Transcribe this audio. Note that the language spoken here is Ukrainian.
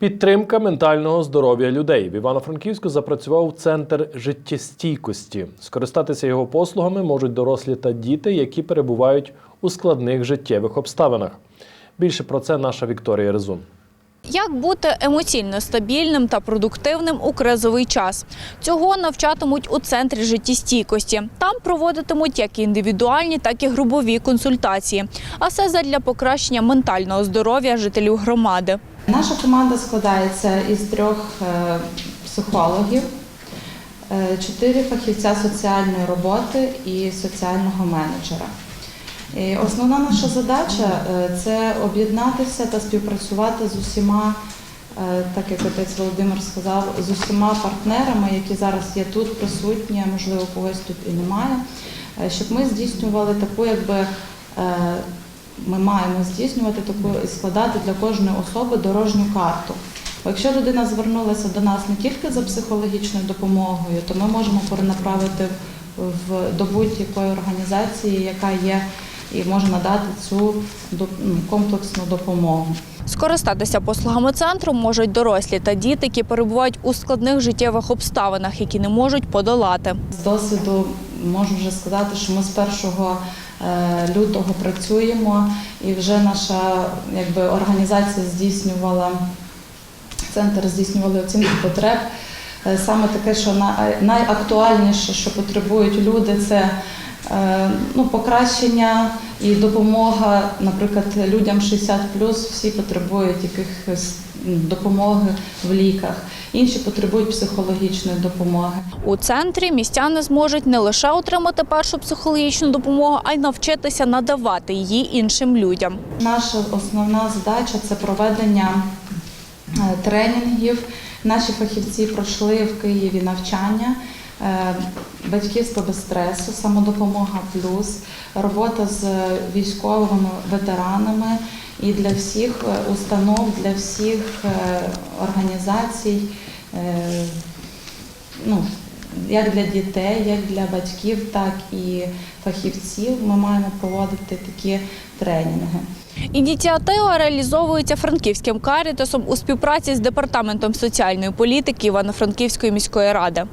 Підтримка ментального здоров'я людей в Івано-Франківську запрацював центр життєстійкості. Скористатися його послугами можуть дорослі та діти, які перебувають у складних життєвих обставинах. Більше про це наша Вікторія Резун. Як бути емоційно стабільним та продуктивним у кризовий час? Цього навчатимуть у центрі життєстійкості. Там проводитимуть як індивідуальні, так і групові консультації. А все задля покращення ментального здоров'я жителів громади. Наша команда складається із трьох е, психологів, е, чотири фахівця соціальної роботи і соціального менеджера. І основна наша задача е, це об'єднатися та співпрацювати з усіма, е, так як отець Володимир сказав, з усіма партнерами, які зараз є тут присутні, можливо когось тут і немає, е, щоб ми здійснювали таку, якби е, ми маємо здійснювати таку і складати для кожної особи дорожню карту. Бо якщо людина звернулася до нас не тільки за психологічною допомогою, то ми можемо перенаправити в до будь-якої організації, яка є і може надати цю ну, комплексну допомогу. Скористатися послугами центру можуть дорослі та діти, які перебувають у складних життєвих обставинах, які не можуть подолати. З досвіду можу вже сказати, що ми з 1 е, лютого працюємо, і вже наша якби, організація здійснювала, центр здійснювали оцінку потреб. Е, Саме таке, що на- найактуальніше, що потребують люди, це ну, покращення і допомога, наприклад, людям 60 всі потребують якихось допомоги в ліках, інші потребують психологічної допомоги. У центрі містяни зможуть не лише отримати першу психологічну допомогу, а й навчитися надавати її іншим людям. Наша основна задача це проведення е, тренінгів. Наші фахівці пройшли в Києві навчання. Е, Батьківство без стресу, самодопомога плюс, робота з військовими ветеранами і для всіх е, установ, для всіх е, організацій, ну, як для дітей, як для батьків, так і фахівців. Ми маємо проводити такі тренінги. Ініціатива реалізовується франківським карітасом у співпраці з департаментом соціальної політики Івано-Франківської міської ради.